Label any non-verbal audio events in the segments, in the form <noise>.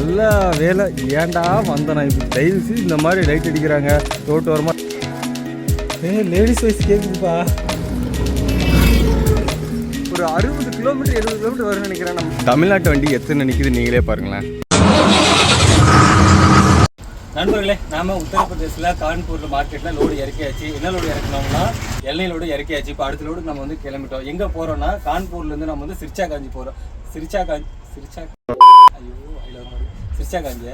நல்ல வேலை. ஏன்டா வந்தேன்? இப்படி தயவு செய்து இந்த மாதிரி லைட் அடிக்கிறாங்க. ரோட்டு வரமா ஏ லேடிஸ் வயசு கேட்குதுப்பா ஒரு அறுபது கிலோமீட்டர் எழுபது கிலோமீட்டர் வரும்னு நினைக்கிறேன் நம்ம. தமிழ்நாட்டு வண்டி எத்தனை நிற்கிது நீங்களே பாருங்களேன். நண்பர்களே நாம உத்தரப்பிரதேசில் கான்பூரில் மார்க்கெட்டில் லோடு இறக்கியாச்சு. என்ன லோடு இறக்கணும்னா எண்ணெய் லோடு இறக்கியாச்சு. இப்போ அடுத்த லோடு நம்ம வந்து கிளம்பிட்டோம். எங்கே போகிறோம்னா கான்பூர்லேருந்து நம்ம வந்து சிரிச்சா காஞ்சி போகிறோம் சிரிச்சா காஞ்சி சிரிச்சா சிரிச்சா காஞ்சி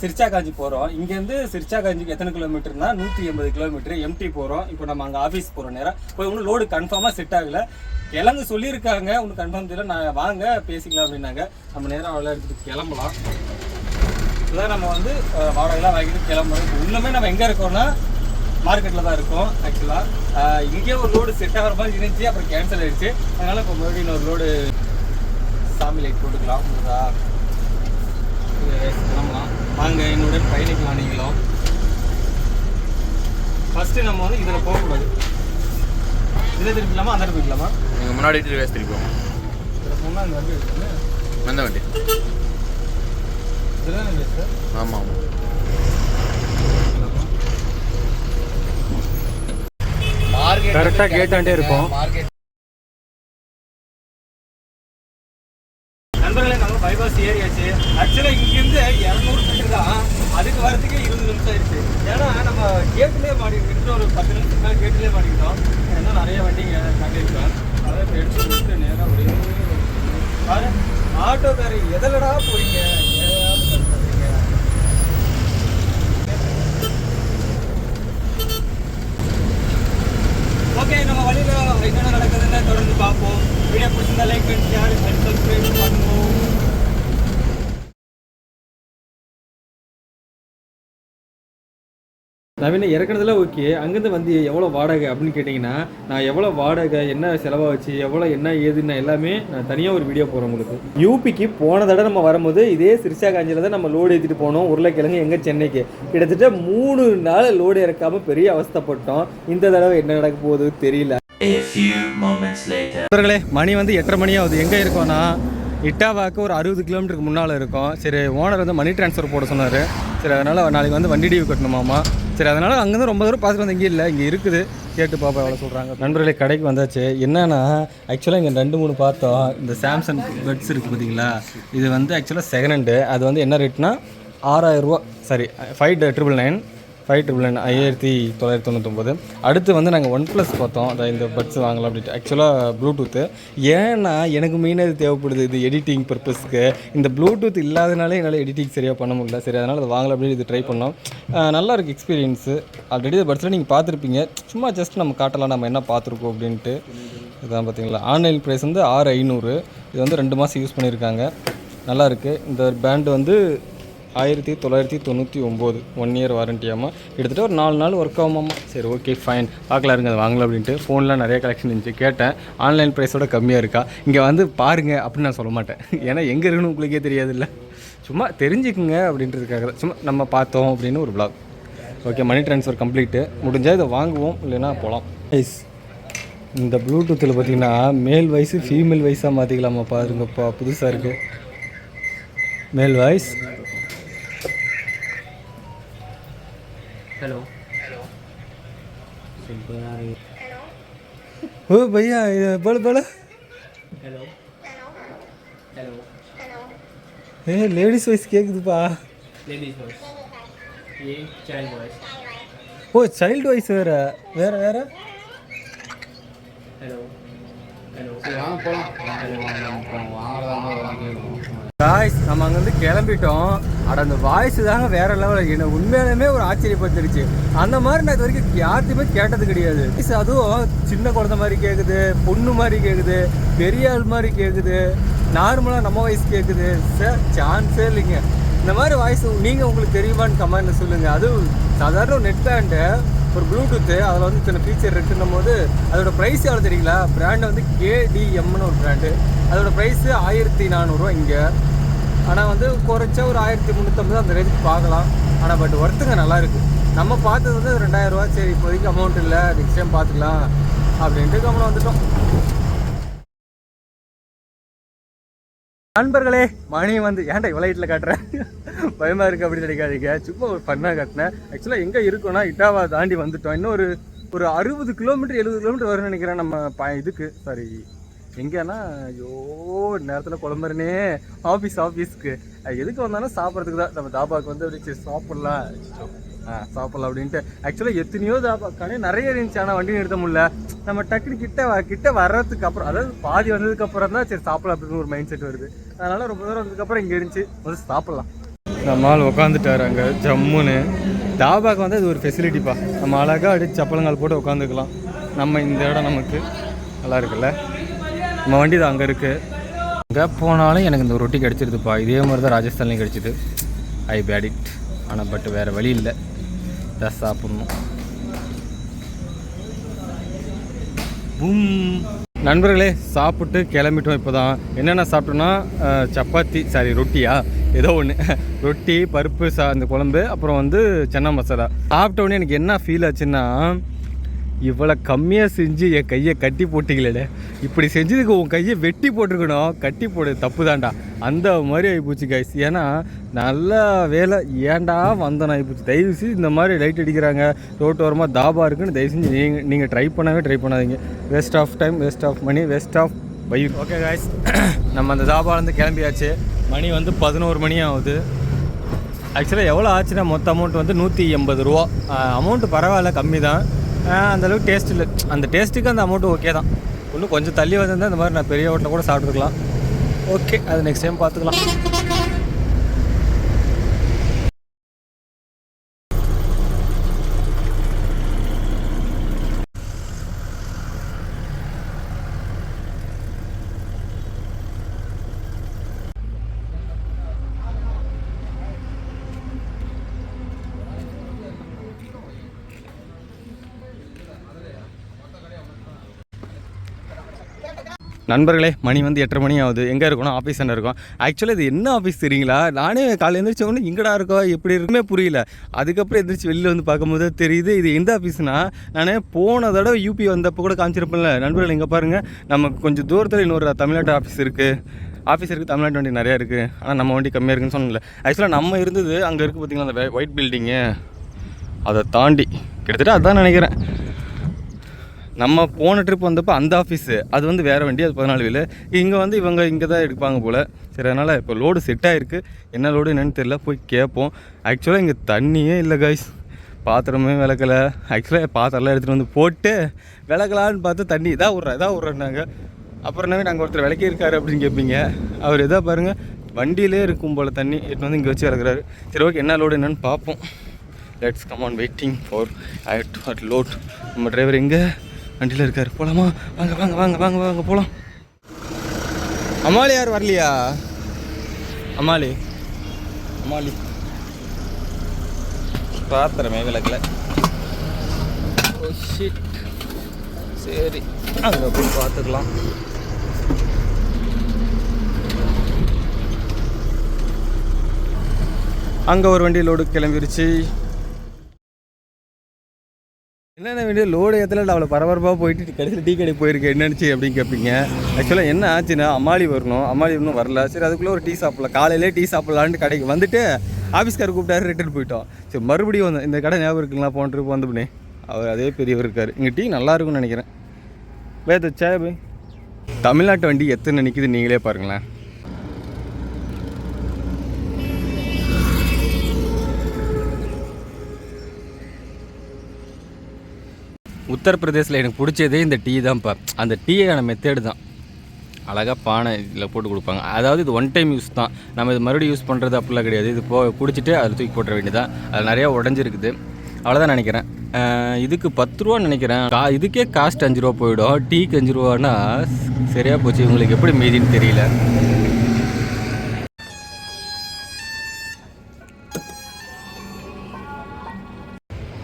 சிரிச்சா காஞ்சி போகிறோம் இங்கேருந்து சிரிச்சா காஞ்சிக்கு எத்தனை கிலோமீட்டர்னா? நூற்றி எண்பது கிலோமீட்டர். எம்டி போகிறோம் இப்போ நம்ம அங்கே ஆஃபீஸ் போகிறோம் நேரம். இப்போ இன்னும் லோடு கன்ஃபார்மாக செட் ஆகலை. கிளம்பு சொல்லியிருக்காங்க. ஒன்றும் கன்ஃபார்ம் தெரியல. நான் வாங்க பேசிக்கலாம் அப்படின்னாங்க. நம்ம நேரம் அவ்வளோ எடுத்துகிட்டு கிளம்பலாம். இப்போதான் நம்ம வந்து வாடகைலாம் வாங்கிட்டு கிளம்புறோம். இன்னுமே நம்ம எங்கே இருக்கோம்னா மார்க்கெட்டில் தான் இருக்கோம் ஆக்சுவலாக இங்கே ஒரு லோடு செட் ஆகிற மாதிரி இருந்துச்சு. அப்புறம் கேன்சல் ஆயிடுச்சு. அதனால் இப்போ மறுபடியும் இன்னொரு லோடு சாமி லைட் போட்டுக்கலாம். புரியுதா கிளம்பலாம் வாங்க என்னுடன் பயணிக்கலாம் நீங்களும் ஃபஸ்ட்டு நம்ம வந்து இதில் போகக்கூடாது. இதில் திருப்பிக்கலாமா அந்த திருப்பிக்கலாமா நீங்கள் முன்னாடி ரிவர்ஸ் திருப்பி போங்க. இதில் போனால் இந்த வண்டி இருக்குல்ல வந்த வண்டி. இதில் தானே சார் ஆமாம் ஆமாம் gate ஆண்டே இருக்கும். மார்க்கெட் நண்பர்களே நம்ம பைபாஸ் ஏறியாச்சு ஆக்சுவலாக இங்கேருந்து இரநூறு மீட்டர் தான் அதுக்கு சரி ஆயிடுச்சு. ஏன்னா நம்ம கேட்லேயே மாட்டிக்கிட்டு ஒரு பத்து நிமிஷத்துக்கு மேலே கேட்லேயே மாட்டிக்கிட்டோம். ஏன்னா நிறைய வண்டிங்க கட்டியிருக்கேன் அதை இப்போ எடுத்து கொடுத்து நேராக ஒரே பாரு ஆட்டோக்காரி எதிலடா போறீங்க? ஓகே நம்ம வழியில் என்னென்ன நடக்குதுன்னு தொடர்ந்து பார்ப்போம். வீடியோ பிடிச்சிருந்தா like and share and subscribe பண்ணுவோம். நவீன இறக்குறதுல ஓகே அங்கேருந்து வந்து எவ்வளோ வாடகை அப்படின்னு கேட்டிங்கன்னா நான் எவ்வளோ வாடகை என்ன செலவாச்சு எவ்வளோ என்ன ஏதுன்னு எல்லாமே நான் தனியாக ஒரு வீடியோ போகிறேன் உங்களுக்கு. யூபிக்கு போன தடவை நம்ம வரும்போது இதே சிரிசா காஞ்சியில் தான் நம்ம லோடு ஏற்றிட்டு போனோம் உருளைக்கிழங்கு எங்கே சென்னைக்கு. கிட்டத்தட்ட மூணு நாள் லோடு இறக்காமல் பெரிய அவஸ்தைப்பட்டோம். இந்த தடவை என்ன நடக்க போகுது தெரியல. மணி வந்து எட்டரை மணி ஆகுது. எங்கே இருக்கோம்னா இட்டாவாக்கு ஒரு அறுபது கிலோமீட்டருக்கு முன்னால் இருக்கும். சரி ஓனர் வந்து மணி ட்ரான்ஸ்ஃபர் போட சொன்னார். சரி அதனால் நாளைக்கு வந்து வண்டி டிவி கட்டணுமாமா? சரி அதனால் அங்கேருந்து ரொம்ப தூரம் பார்த்துட்டு வந்து இங்கே இல்லை இங்கே இருக்குது. கேட்டு பாப்பா எவ்வளோ சொல்கிறாங்க நண்பர்களே கடைக்கு வந்தாச்சு. என்னென்னா ஆக்சுவலாக இங்கே ரெண்டு மூணு பார்த்தோம். இந்த சாம்சங் பெட்ஸ் இருக்குது பார்த்தீங்களா இது வந்து ஆக்சுவலாக செகண்ட் ஹேண்டு அது வந்து என்ன ரேட்னா ஆறாயிரரூவா sorry five triple nine five triple nine ஐயாயிரத்தி தொள்ளாயிரத்தி தொண்ணூத்தொம்பது அடுத்து வந்து நாங்கள் ஒன் ப்ளஸ் பார்த்தோம். அதை இந்த பட்ஸ் வாங்கலாம் அப்படின்ட்டு. ஆக்சுவலாக ப்ளூடூத்து ஏன்னா எனக்கு மெயினாக இது தேவைப்படுது இது எடிட்டிங் பர்பஸ்க்கு இந்த ப்ளூடூத் இல்லாதனாலே என்னால் எடிட்டிங் சரியாக பண்ண முடியல. சரி அதனால் அதை வாங்கலாம் அப்படின்னு இது ட்ரை பண்ணோம். நல்லா இருக்குது எக்ஸ்பீரியன்ஸு ஆல்ரெடி இந்த பட்ஸில் நீங்கள் பார்த்துருப்பீங்க. சும்மா ஜஸ்ட் நம்ம காட்டலாம் நம்ம என்ன பார்த்துருக்கோம் அப்படின்ட்டு. இதான் பார்த்தீங்களா? ஆன்லைன் ப்ரைஸ் வந்து ஆறு ஐநூறு. இது வந்து ரெண்டு மாதம் யூஸ் பண்ணியிருக்காங்க. நல்லா இருக்குது இந்த பேண்டு வந்து ஆயிரத்தி தொள்ளாயிரத்தி தொண்ணூற்றி ஒம்பது ஒன் இயர் வாரண்டியாமா கிட்டத்தட்ட ஒரு நாலு நாள் ஒர்க் ஆகுமாம்மா சரி ஓகே ஃபைன் பார்க்கலாம் இருங்க அதை வாங்கலாம் அப்படின்ட்டு ஃபோன்லாம் நிறைய கலெக்ஷன் இருந்துச்சு. கேட்டேன். ஆன்லைன் ப்ரைஸோட கம்மியாக இருக்கா? இங்கே வந்து பாருங்கள் அப்படின்னு நான் சொல்ல மாட்டேன். <laughs> ஏன்னா எங்கே இருக்குன்னு உங்களுக்கே தெரியாதுல்ல. சும்மா தெரிஞ்சுக்குங்க அப்படின்றதுக்காக தான். சும்மா நம்ம பார்த்தோம் அப்படின்னு ஒரு block okay money transfer complete முடிஞ்சால் இதை வாங்குவோம் இல்லைன்னா போகலாம் ஐஸ் இந்த ப்ளூடூத்தில் பார்த்தீங்கன்னா மேல் வயசு ஃபீமேல் வயசாக மாற்றிக்கலாமா பாருங்கப்பா. புதுசாக இருக்குது மேல் வாய்ஸ் हेलो ओ भैया ये बड़ बड़ हेलो हेलो ஏ லேடிஸ் வாய்ஸ் கேட்குதுப்பா लेडीज वॉइस ये चाइल्ड वॉइस ஓ சைல்டு வாய்ஸ் வேற வேற வேற हेलो हेलो வாங்க போகலாம் வாங்குறதா காய்ஸ் நம்ம அங்கேருந்து கிளம்பிட்டோம். அட அந்த வாய்ஸ் தாங்க வேற லெவலில் என்ன உண்மையாலுமே ஒரு ஆச்சரியப்படுத்திடுச்சு அந்த மாதிரி நான் இது வரைக்கும் யார்த்தையுமே கேட்டது கிடையாது. அதுவும் சின்ன குழந்தை மாதிரி கேட்குது பொண்ணு மாதிரி கேட்குது பெரிய ஆள் மாதிரி கேட்குது நார்மலாக நம்ம வாய்ஸ் கேட்குது சார் சான்ஸே இல்லைங்க. இந்த மாதிரி வாய்ஸ் நீங்கள் உங்களுக்கு தெரியுமான்னு கமெண்ட்டில் சொல்லுங்கள் அதுவும் சாதாரண ஒரு நெட் பேண்டு ஒரு ப்ளூடூத்து அதில் வந்து இத்தனை ஃபீச்சர் இருக்குன்னும் போது அதோட ப்ரைஸ் எவ்வளோ தெரியுங்களா? பிராண்ட் வந்து கேடிஎம்னு ஒரு பிராண்டு அதோட ப்ரைஸு ஆயிரத்தி நானூறுரூவா இங்கே. ஆனால் வந்து குறைச்சா ஒரு ஆயிரத்தி முந்நூற்றம்பது அந்த ரேஞ்சுக்கு பார்க்கலாம். ஆனால் பட் ஒர்த்துங்க நல்லா இருக்குது நம்ம பார்த்தது வந்து ரெண்டாயிரரூவா சரி இப்போதைக்கு அமௌண்ட் இல்லை. நெக்ஸ்ட் டைம் பார்த்துக்கலாம். அப்படின்ட்டு கம்மன் வந்துட்டோம். நண்பர்களே மணி வந்து ஏன்டா இவ்வளோ வீட்டில் காட்டுறேன் பயமாக இருக்குது அப்படின்னு நினைக்காதீங்க. சும்மா ஒரு பண்ணாக காட்டினேன். ஆக்சுவலாக எங்கே இருக்கோன்னா இட்டாவா தாண்டி வந்துட்டோம். இன்னும் ஒரு ஒரு அறுபது கிலோமீட்டர் எழுபது கிலோமீட்டர் வரும்னு நினைக்கிறேன் நம்ம ப இதுக்கு. சாரி எங்கேன்னா ஐயோ நேரத்தில் குழம்புறனே ஆஃபீஸ் ஆஃபீஸ்க்கு எதுக்கு வந்தாலும் சாப்பிட்றதுக்கு தான். நம்ம தாபாவுக்கு வந்து அப்படி சரி சாப்பிட்லாம். ஆ சாப்பிட்லாம் அப்படின்ட்டு. ஆக்சுவலாக எத்தனையோ தாபா கடை நிறைய இருந்துச்சு. ஆனால் வண்டி நிறுத்த முடியல. நம்ம டக்குனு கிட்ட வ- கிட்ட வர்றதுக்கு அப்புறம் அதாவது பாதி வந்ததுக்கு அப்புறம் தான் சரி சாப்பிடலாம் அப்படின்னு ஒரு மைண்ட் செட் வருது. அதனால ரொம்ப தூரம் வந்ததுக்கப்புறம் இங்கே இருந்துச்சு. வந்து சாப்பிட்லாம். நம்ம ஆள் உட்காந்துட்டாரு அங்கே ஜம்முன்னு. தாபாக்கு வந்து அது ஒரு ஃபெசிலிட்டிப்பா நம்ம அழகாக அடிச்சு சப்பளங்கால் போட்டு உட்காந்துக்கலாம் நம்ம இந்த இடம் நமக்கு நல்லா இருக்குல்ல? நம்ம வண்டி தான் அங்கே இருக்குது எங்கே போனாலும் எனக்கு இந்த ரொட்டி கிடச்சிருதுப்பா. இதே மாதிரி தான் ராஜஸ்தான்லேயும் கிடச்சிது. ஐ பேடிக்ட் ஆனால் பட் வேறு வழி இல்லை. இதான் சாப்பிட்ணும். பூம் நண்பர்களே சாப்பிட்டு கிளம்பிட்டோம் இப்போ தான் என்னென்ன சாப்பிட்டோன்னா சப்பாத்தி சாரி ரொட்டியா? ஏதோ ஒன்று ரொட்டி பருப்பு சா அந்த குழம்பு அப்புறம் வந்து சென்னா மசாலா. சாப்பிட்ட உடனே எனக்கு என்ன ஃபீல் ஆச்சுன்னா இவ்வளோ கம்மியாக செஞ்சு என் கையை கட்டி போட்டிங்களே இப்படி செஞ்சதுக்கு உன் கையை வெட்டி போட்டிருக்கணும். கட்டி போடு தப்பு தான்டா அந்த மாதிரி ஆகிப்போச்சு கைஸ் ஏன்னா நல்ல வேலை. ஏன்டா வந்தோம் ஆகிப்போச்சு தயவு செஞ்சு இந்த மாதிரி லைட் அடிக்கிறாங்க. ரோட்டோரமாக தாபா இருக்குன்னு தயவு செஞ்சு நீங்கள் நீங்கள் ட்ரை பண்ணவே ட்ரை பண்ணாதீங்க. Waste of time waste of money waste of பயிர் ஓகே காய்ஸ் நம்ம அந்த தாபாலேருந்து கிளம்பியாச்சு. மணி வந்து பதினோரு மணி ஆகுது. ஆக்சுவலாக எவ்வளோ ஆச்சுன்னா மொத்த அமௌண்ட் வந்து நூற்றி எண்பது ரூபா. அமௌண்ட்டு பரவாயில்ல கம்மி தான் அந்தளவுக்கு டேஸ்ட் இல்லை. அந்த டேஸ்ட்டுக்கு அந்த அமௌண்ட்டு ஓகே தான். இன்னும் கொஞ்சம் தள்ளி வந்திருந்தால் இந்த மாதிரி நான் பெரிய ஹோட்டலில் கூட சாப்பிட்டுருக்கலாம் ஓகே அது நெக்ஸ்ட் டைம் பார்த்துக்கலாம். நண்பர்களே மணி வந்து எட்டரை மணி ஆகுது. எங்கே இருக்கணும்? ஆஃபீஸ் என்ன இருக்கும். ஆக்சுவலாக இது என்ன ஆஃபீஸ் தெரியுங்களா? நானே காலையில் எழுந்திரிச்சவொன்னே இங்கடா இருக்கோம் எப்படி இருக்குமே புரியல. அதுக்கப்புறம் எந்திரிச்சு வெளியில் வந்து பார்க்கும்போது தெரியுது இது எந்த ஆஃபீஸ்னால் நான் போன தடவை யூபி வந்தப்போ கூட காமிச்சிருப்பேன்ல. நண்பர்கள் இங்கே பாருங்கள் நமக்கு கொஞ்சம் தூரத்தில் இன்னொரு தமிழ்நாட்டு ஆஃபீஸ் இருக்குது ஆஃபீஸ் இருக்குது தமிழ்நாட்டு வண்டி நிறையா இருக்குது ஆனால் நம்ம வண்டி கம்மியாக இருக்குன்னு சொன்னல ஆக்சுவலாக நம்ம இருந்தது அங்கே இருக்குது பார்த்தீங்களா அந்த ஒயிட் பில்டிங்கு அதை தாண்டி. கிட்டத்தட்ட அதான் நினைக்கிறேன். நம்ம போன ட்ரிப் வந்தப்போ அந்த ஆஃபீஸு அது வந்து வேறு வண்டி அது பதினாலு வீலு. இங்கே வந்து இவங்க இங்கே தான் எடுப்பாங்க போல். சரி அதனால் இப்போ லோடு செட் ஆகிருக்கு என்ன லோடு என்னென்னு தெரியல போய் கேட்போம் ஆக்சுவலாக இங்கே தண்ணியே இல்லை கைஸ் பாத்திரமே விளக்கலை. ஆக்சுவலாக பாத்திரம்லாம் எடுத்துகிட்டு வந்து போட்டு விளக்கலான்னு பார்த்து தண்ணி இதாக விட்றேன் இதாக விட்றேன்னாங்க அப்புறம் என்ன நாங்கள் ஒருத்தர் விளக்கி இருக்காரு அப்படின்னு கேட்பீங்க அவர் எதா பாருங்கள் வண்டியிலே இருக்கும் போல் தண்ணி எடுத்து வந்து இங்கே வச்சு இறக்குறாரு சரி ஓகே என்ன லோடு என்னென்னு பார்ப்போம். Let's come on waiting for I to load நம்ம டிரைவர் எங்கே? வண்டியில் இருக்கார். போகலாமா வாங்க வாங்க வாங்க வாங்க வாங்க போகலாம் அம்மாளி யார் வரலையா? அம்மாளி. அம்மாளி. பாத்திரமே விளக்கில். சரி. அங்கே போய் பார்த்துக்கலாம் அங்கே ஒரு வண்டி லோடு கிளம்பிருச்சு. என்னென்ன வீடியோ லோடு ஏற்றல அவ்வளோ பரபரப்பாக போயிட்டு கடைசியில் டீ கடை போயிருக்கு என்னச்சு அப்படின்னு கேட்பீங்க ஆக்சுவலாக என்ன ஆச்சுன்னா அம்மாளி வரணும். அம்மாளி இன்னும் வரல. சரி அதுக்குள்ளே ஒரு டீ சாப்பிடலாம். காலையிலே டீ சாப்பிட்லான்ட்டு கடைக்கு வந்துட்டு ஆஃபீஸ்கார் கூப்பிட்டாரு ரிட்டர்ன் போயிட்டோம். சரி மறுபடியும் வந்து இந்த கடை ஞாபகம் இருக்குங்களா? போன ட்ரிப் வந்து அவர் அதே பெரியவர் இருக்கார். இங்கே டீ நல்லா இருக்கும்னு நினைக்கிறேன். வேத சேபு தமிழ்நாட்டு வண்டி எத்தனை நிற்கிது நீங்களே பாருங்களேன். உத்தரப்பிரதேசில் எனக்கு பிடிச்சதே இந்த டீ தான்ப்பா அந்த டீயான மெத்தேடு தான். அழகாக பானை இதில் போட்டு கொடுப்பாங்க. அதாவது இது ஒன் டைம் யூஸ் தான். நம்ம இது மறுபடியும் யூஸ் பண்ணுறது அப்படிலாம் கிடையாது. இது போ குடிச்சிட்டு அதில் தூக்கி போட்டுற வேண்டியதான் அது நிறையா உடஞ்சிருக்குது. அவ்வளோதான் நினைக்கிறேன். இதுக்கு பத்து ரூபான்னு நினைக்கிறேன். கா இதுக்கே காஸ்ட் அஞ்சு ரூபா போயிடும். டீக்கு அஞ்சு ரூபான்னா சரியாக போச்சு. உங்களுக்கு எப்படி மீதின்னு தெரியல.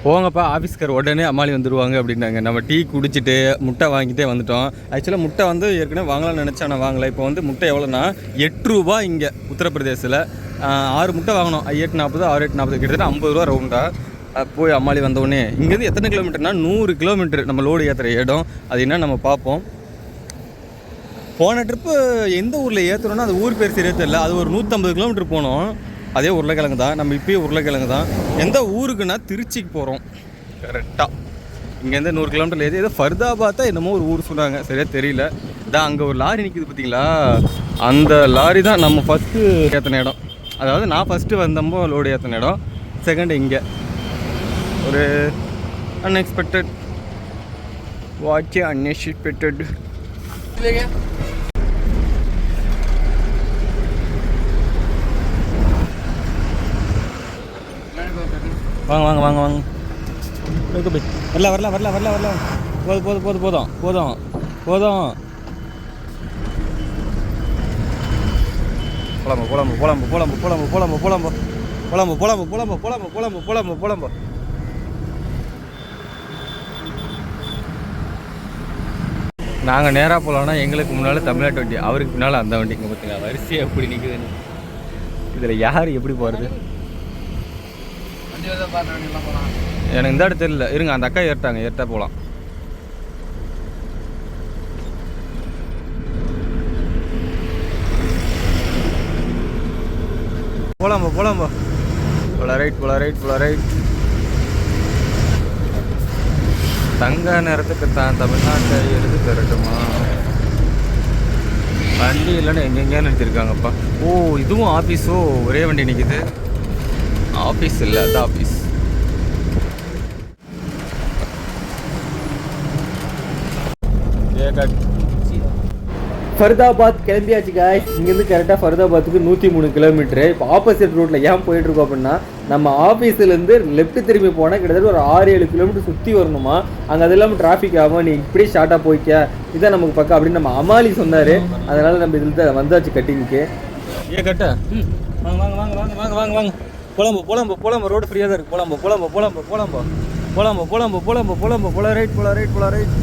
போங்கப்பா ஆஃபீஸ்கர் உடனே அம்மாளி வந்துடுவாங்க அப்படின்னாங்க. நம்ம டீ குடிச்சிட்டு முட்டை வாங்கிட்டே வந்துட்டோம். ஆக்சுவலாக முட்டை வந்து ஏற்கனவே வாங்கலாம்னு நினச்சா நான் வாங்கலை. இப்போ வந்து முட்டை எவ்வளோன்னா எட்டு ரூபா இங்கே உத்தரப்பிரதேசில் ஆறு முட்டை வாங்கணும். எட்டு நாற்பது ஆறு எட்டு நாற்பது கிட்டத்தட்ட ஐம்பது ரூபா ரவுண்டாக போய் அம்மாளி வந்தோடனே இங்கேருந்து எத்தனை கிலோமீட்டர்னா நூறு கிலோமீட்டர் நம்ம லோடு ஏற்றுற இடம். அது என்ன நம்ம பார்ப்போம். போன ட்ரிப்பு எந்த ஊரில் ஏற்றுறோன்னா அது ஊர் பேர் சரியா தெரியல. அது ஒரு நூற்றம்பது கிலோமீட்டர் போனோம். அதே உருளைக்கிழங்கு தான். நம்ம இப்பயும் உருளைக்கிழங்கு தான். எந்த ஊருக்குன்னா திருச்சிக்கு போகிறோம் கரெக்டாக இங்கேருந்து நூறு கிலோமீட்டர் ஏது ஏதோ ஃபர்தாபாத்தா என்னமோ ஒரு ஊர் சொன்னாங்க. சரியா தெரியல. தான் அங்கே ஒரு லாரி நிற்கிது பார்த்தீங்களா அந்த லாரி தான் நம்ம ஃபஸ்ட்டு ஏற்றின இடம். அதாவது நான் ஃபஸ்ட்டு வந்தப்போ லோடு ஏற்றின இடம். செகண்ட் இங்கே. ஒரு அன்எக்ஸ்பெக்டட் வாட்ச் அன்எக்ஸ்பெக்டட் வாங்க வாங்க வாங்க வாங்க வரல வரல வரல வரல வரல போதும் போதும் போதும் போதும் போதும் போதும் புலம்பு புலம்பு புலம்பு புலம்பு புலம்பு புலம்பு புலம்பு புலம்பு புலம்பு புலம்பு புலம்பு புலம்பு புலம்பு புலம்பு நாங்கள் நேராக போகலான்னா எங்களுக்கு முன்னால் தமிழ்நாட்டு வண்டி அவருக்கு பின்னால் அந்த வண்டிங்க பார்த்தீங்க வரிசையாக எப்படி நிற்குதுன்னு இதில் யார் எப்படி போகிறது வண்டி வந்து பாருங்க வண்டியெல்லாம் போகலாம் எனக்கு இந்த இடம் தெரியல. இருங்க அந்த அக்கா ஏறிட்டாங்க. ஏறிட்டா போகலாம் போலாம்பா போலாம்பா போல ரைட் போல ரைட் போல ரைட் தங்க நேரத்துக்கு தான் தமிழ்நாட்டை எடுத்து தரட்டுமா? வண்டி இல்லைன்னு எங்கெங்கேயும் நிறுத்திருக்காங்கப்பா ஓ இதுவும் ஆஃபீஸோ ஒரே வண்டி நிற்குது ஆஃபீஸ் இல்லை அது ஆஃபீஸ் ஃபர்தாபாத் கிளம்பியாச்சு காய் இங்கேருந்து கரெக்டாக ஃபர்தாபாத்துக்கு நூற்றி மூணு கிலோமீட்டரு இப்போ ஆப்போசிட் ரூட்டில் ஏன் போயிட்டுருக்கோம் அப்படின்னா நம்ம ஆஃபீஸ்லேருந்து லெஃப்ட் திரும்பி போனால் கிட்டத்தட்ட ஒரு ஆறு ஏழு கிலோமீட்டர் சுற்றி வரணுமா? அங்கே அது இல்லாமல் டிராஃபிக் ஆகும் நீ இப்படியே ஷார்ட்டாக போய்க்க. இதான் நமக்கு பக்கம் அப்படின்னு நம்ம அமாலி சொன்னார். அதனால் நம்ம இதில் தான் வந்தாச்சு கட்டிங்க்கு ஏ கட்ட? வாங்க வாங்க வாங்க வாங்க வாங்க வாங்க வாங்க. புலம்பு புலம்பு புலம்பு ரோடு ஃப்ரீயாக தான் இருக்குது புலம்பு புலம்பு புலம்பு புலம்பு. புலம்பு புலம்பு புலம்பு புலம்பு புல ரைட் புல ரைட் புல ரைட்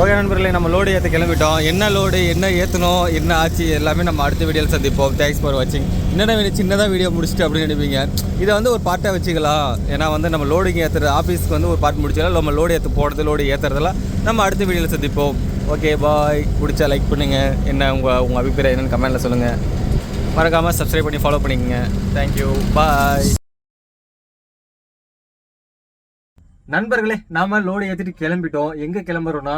ஓகே நண்பர்களே நம்ம லோடு ஏற்ற கிளம்பிட்டோம். என்ன லோடு என்ன ஏற்றணும் என்ன ஆச்சு எல்லாமே நம்ம அடுத்த வீடியோவில் சந்திப்போம். தேங்க்ஸ் ஃபார் வாட்சிங் என்னென்ன வீடியோ சின்னதாக வீடியோ முடிச்சுட்டு அப்படின்னு நினைப்பீங்க? இதை வந்து ஒரு பார்ட்டாக வச்சுக்கலாம். ஏன்னா வந்து நம்ம லோடுக்கு ஏற்றுற ஆஃபீஸ்க்கு வந்து ஒரு பார்ட் முடிச்சாலும் நம்ம லோடு ஏற்ற போகிறது லோடு ஏற்றுறதெல்லாம் நம்ம அடுத்த வீடியோவில் சந்திப்போம். ஓகே பாய் பிடிச்சா லைக் பண்ணுங்கள் என்ன உங்கள் உங்கள் அபிப்பிராயம் என்னென்னு கமெண்ட்டில் சொல்லுங்கள் மறக்காமல் சப்ஸ்கிரைப் பண்ணி ஃபாலோ பண்ணிக்கங்க. தேங்க்யூ பாய் நண்பர்களே நாம லோடு ஏற்றிட்டு கிளம்பிட்டோம். எங்கே கிளம்புறோன்னா